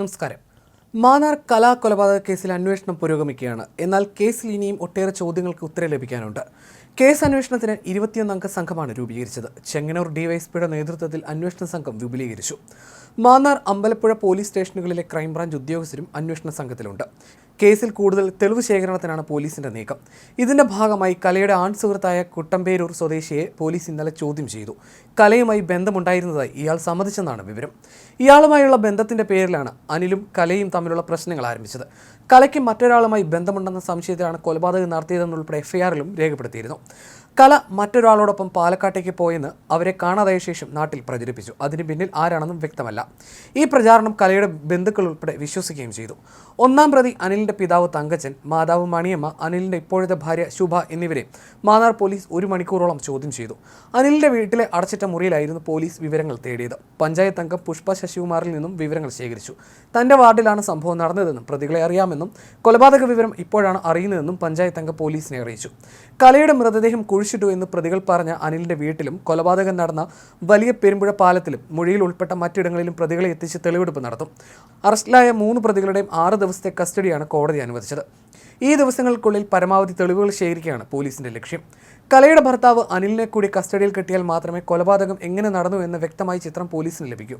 നമസ്കാരം. മാന്നാർ കലാകൊലപാതക കേസിൽ അന്വേഷണം പുരോഗമിക്കുകയാണ്. എന്നാൽ കേസിൽ ഇനിയും ഒട്ടേറെ ചോദ്യങ്ങൾക്ക് ഉത്തരം ലഭിക്കാനുണ്ട്. കേസ് അന്വേഷണത്തിന് ഇരുപത്തിയൊന്നംഗ സംഘമാണ് രൂപീകരിച്ചത്. ചെങ്ങന്നൂർ ഡിവൈഎസ്പിയുടെ നേതൃത്വത്തിൽ അന്വേഷണ സംഘം വിപുലീകരിച്ചു. മാന്നാർ അമ്പലപ്പുഴ പോലീസ് സ്റ്റേഷനുകളിലെ ക്രൈംബ്രാഞ്ച് ഉദ്യോഗസ്ഥരും അന്വേഷണ സംഘത്തിലുണ്ട്. കേസിൽ കൂടുതൽ തെളിവ് ശേഖരണത്തിനാണ് പോലീസിന്റെ നീക്കം. ഇതിന്റെ ഭാഗമായി കലയുടെ ആൺ സുഹൃത്തായ കുട്ടമ്പേരൂർ സ്വദേശിയെ പോലീസ് ഇന്നലെ ചോദ്യം ചെയ്തു. കലയുമായി ബന്ധമുണ്ടായിരുന്നതായി ഇയാൾ സമ്മതിച്ചെന്നാണ് വിവരം. ഇയാളുമായുള്ള ബന്ധത്തിന്റെ പേരിലാണ് അനിലും കലയും തമ്മിലുള്ള പ്രശ്നങ്ങൾ ആരംഭിച്ചത്. കലയ്ക്ക് മറ്റൊരാളുമായി ബന്ധമുണ്ടെന്ന സംശയത്തിലാണ് കൊലപാതകം നടത്തിയതെന്നുൾപ്പെടെ എഫ്ഐആറിലും രേഖപ്പെടുത്തിയിരുന്നു. കല മറ്റൊരാളോടൊപ്പം പാലക്കാട്ടേക്ക് പോയെന്ന് അവരെ കാണാതായ ശേഷം നാട്ടിൽ പ്രചരിപ്പിച്ചു. അതിന് പിന്നിൽ ആരാണെന്നും വ്യക്തമല്ല. ഈ പ്രചാരണം കലയുടെ ബന്ധുക്കൾ ഉൾപ്പെടെ വിശ്വസിക്കുകയും ചെയ്തു. ഒന്നാം പ്രതി അനിലിന്റെ പിതാവ് തങ്കച്ചൻ മാതാവ് മണിയമ്മ അനിലിന്റെ ഇപ്പോഴത്തെ ഭാര്യ ശുഭ എന്നിവരെ മാന്നാർ പോലീസ് ഒരു മണിക്കൂറോളം ചോദ്യം ചെയ്തു. അനിലിന്റെ വീട്ടിലെ അടച്ചിട്ട മുറിയിലായിരുന്നു പോലീസ് വിവരങ്ങൾ തേടിയത്. പഞ്ചായത്ത് അംഗം പുഷ്പ ശശികുമാറിൽ നിന്നും വിവരങ്ങൾ ശേഖരിച്ചു. തന്റെ വാർഡിലാണ് സംഭവം നടന്നതെന്നും പ്രതികളെ അറിയാമെന്നും കൊലപാതക വിവരം ഇപ്പോഴാണ് അറിയുന്നതെന്നും പഞ്ചായത്ത് അംഗം പോലീസിനെ അറിയിച്ചു. കലയുടെ മൃതദേഹം കുഴിച്ചിട്ടു എന്ന് പ്രതികൾ പറഞ്ഞ അനിലിന്റെ വീട്ടിലും കൊലപാതകം നടന്ന വലിയ പെരുമ്പുഴ പാലത്തിലും മൊഴിയിൽ ഉൾപ്പെട്ട മറ്റിടങ്ങളിലും പ്രതികളെ എത്തിച്ച് തെളിവെടുപ്പ് നടത്തും. അറസ്റ്റിലായ മൂന്ന് പ്രതികളുടെയും ആറ് ദിവസത്തെ കസ്റ്റഡിയാണ് കോടതി അനുവദിച്ചത്. ഈ ദിവസങ്ങൾക്കുള്ളിൽ പരമാവധി തെളിവുകൾ ശേഖരിക്കുകയാണ് പോലീസിന്റെ ലക്ഷ്യം. കലയുടെ ഭർത്താവ് അനിലിനെ കൂടി കസ്റ്റഡിയിൽ കിട്ടിയാൽ മാത്രമേ കൊലപാതകം എങ്ങനെ നടന്നു എന്ന് വ്യക്തമായ ചിത്രം പോലീസിന് ലഭിക്കൂ.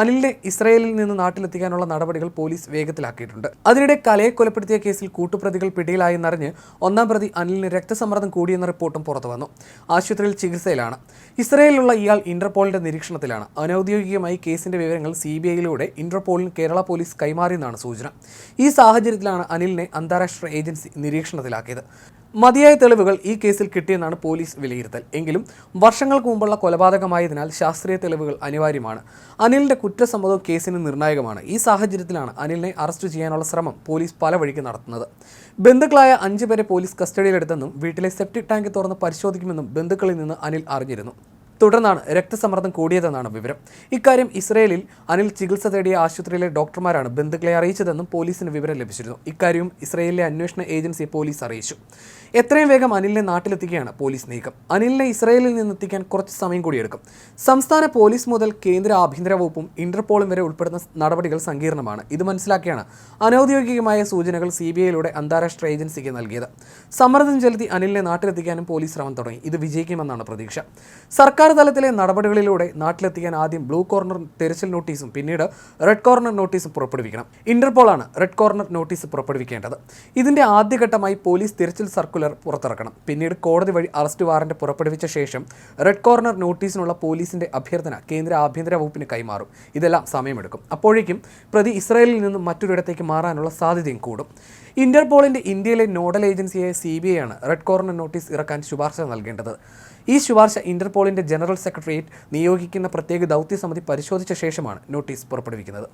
അനിലിനെ ഇസ്രയേലിൽ നിന്ന് നാട്ടിലെത്തിക്കാനുള്ള നടപടികൾ പോലീസ് വേഗത്തിലാക്കിയിട്ടുണ്ട്. അതിനിടെ കലയെ കൊലപ്പെടുത്തിയ കേസിൽ കൂട്ടുപ്രതികൾ പിടിയിലായെന്നറിഞ്ഞ് ഒന്നാം പ്രതി അനിലിന് രക്തസമ്മർദ്ദം കൂടിയെന്ന റിപ്പോർട്ടും പുറത്തു വന്നു. ആശുപത്രിയിൽ ചികിത്സയിലാണ്. ഇസ്രയേലിലുള്ള ഇയാൾ ഇന്റർപോളിന്റെ നിരീക്ഷണത്തിലാണ്. അനൌദ്യോഗികമായി കേസിന്റെ വിവരങ്ങൾ സി ബി ഐയിലൂടെ ഇന്റർപോളിന് കേരള പോലീസ് കൈമാറിയെന്നാണ് സൂചന. ഈ സാഹചര്യത്തിലാണ് അനിലിനെ അന്താരാഷ്ട്ര ഏജൻസി നിരീക്ഷണത്തിലാക്കിയത്. മതിയായ തെളിവുകൾ ഈ കേസിൽ കിട്ടിയെന്നാണ് പോലീസ് വിലയിരുത്തൽ. എങ്കിലും വർഷങ്ങൾക്ക് മുമ്പുള്ള കൊലപാതകമായതിനാൽ ശാസ്ത്രീയ തെളിവുകൾ അനിവാര്യമാണ്. അനിലിന്റെ കുറ്റസമ്മതവും കേസിന് നിർണായകമാണ്. ഈ സാഹചര്യത്തിലാണ് അനിലിനെ അറസ്റ്റ് ചെയ്യാനുള്ള ശ്രമം പോലീസ് പല വഴിക്ക് നടത്തുന്നത്. ബന്ധുക്കളായ അഞ്ചുപേരെ പോലീസ് കസ്റ്റഡിയിലെടുത്തെന്നും വീട്ടിലെ സെപ്റ്റിക് ടാങ്ക് തുറന്ന് പരിശോധിക്കുമെന്നും ബന്ധുക്കളിൽ നിന്ന് അനിൽ അറിഞ്ഞിരുന്നു. തുടർന്നാണ് രക്തസമ്മർദ്ദം കൂടിയതെന്നാണ് വിവരം. ഇക്കാര്യം ഇസ്രയേലിൽ അനിൽ ചികിത്സ തേടിയ ആശുപത്രിയിലെ ഡോക്ടർമാരാണ് ബന്ധുക്കളെ അറിയിച്ചതെന്നും പോലീസിന് വിവരം ലഭിച്ചിരുന്നു. ഇക്കാര്യവും ഇസ്രയേലിലെ അന്വേഷണ ഏജൻസി പോലീസ് അറിയിച്ചു. എത്രയും വേഗം അനിലിനെ നാട്ടിലെത്തിക്കുകയാണ് പോലീസ് നീക്കം. അനിലിനെ ഇസ്രയേലിൽ നിന്നെത്തിക്കാൻ കുറച്ച് സമയം കൂടി എടുക്കും സംസ്ഥാന പോലീസ് മുതൽ കേന്ദ്ര ആഭ്യന്തര വകുപ്പും ഇന്റർപോളും വരെ ഉൾപ്പെടുന്ന നടപടികൾ സങ്കീർണമാണ്. ഇത് മനസ്സിലാക്കിയാണ് അനൌദ്യോഗികമായ സൂചനകൾ സി ബി ഐയിലൂടെ അന്താരാഷ്ട്ര ഏജൻസിക്ക് നൽകിയത്. സമ്മർദ്ദം ചെലുത്തി അനിലിനെ നാട്ടിലെത്തിക്കാനും പോലീസ് ശ്രമം തുടങ്ങി. ഇത് വിജയിക്കുമെന്നാണ് പ്രതീക്ഷ. സർക്കാർ തലത്തിലെ നടപടികളിലൂടെ നാട്ടിലെത്തിക്കാൻ ആദ്യം ബ്ലൂ കോർണർ തെരച്ചിൽ നോട്ടീസും പിന്നീട് റെഡ് കോർണർ നോട്ടീസും പുറപ്പെടുവിക്കണം. ഇന്റർപോളാണ് റെഡ് കോർണർ നോട്ടീസ് പുറപ്പെടുവിക്കേണ്ടത്. ഇതിന്റെ ആദ്യഘട്ടമായി പോലീസ് തിരച്ചിൽ സർക്കുലർ പുറത്തിറക്കണം. പിന്നീട് കോടതി വഴി അറസ്റ്റ് വാറന്റ് പുറപ്പെടുവിച്ച ശേഷം റെഡ് കോർണർ നോട്ടീസിനുള്ള പോലീസിന്റെ അഭ്യർത്ഥന കേന്ദ്ര ആഭ്യന്തര വകുപ്പിന് കൈമാറും. ഇതെല്ലാം സമയമെടുക്കും. അപ്പോഴേക്കും പ്രതി ഇസ്രായേലിൽ നിന്നും മറ്റൊരിടത്തേക്ക് മാറാനുള്ള സാധ്യതയും കൂടും. ഇന്റർപോളിന്റെ ഇന്ത്യയിലെ നോഡൽ ഏജൻസിയായ സി ബി ഐ ആണ് റെഡ് കോർണർ നോട്ടീസ് ഇറക്കാൻ ശുപാർശ നൽകേണ്ടത്. ഈ ശുപാർശ ഇന്റർപോളിന്റെ ജനറൽ സെക്രട്ടേറിയറ്റ് നിയോഗിക്കുന്ന പ്രത്യേക ദൗത്യസമിതി പരിശോധിച്ച ശേഷമാണ് നോട്ടീസ് പുറപ്പെടുവിക്കുന്നത്.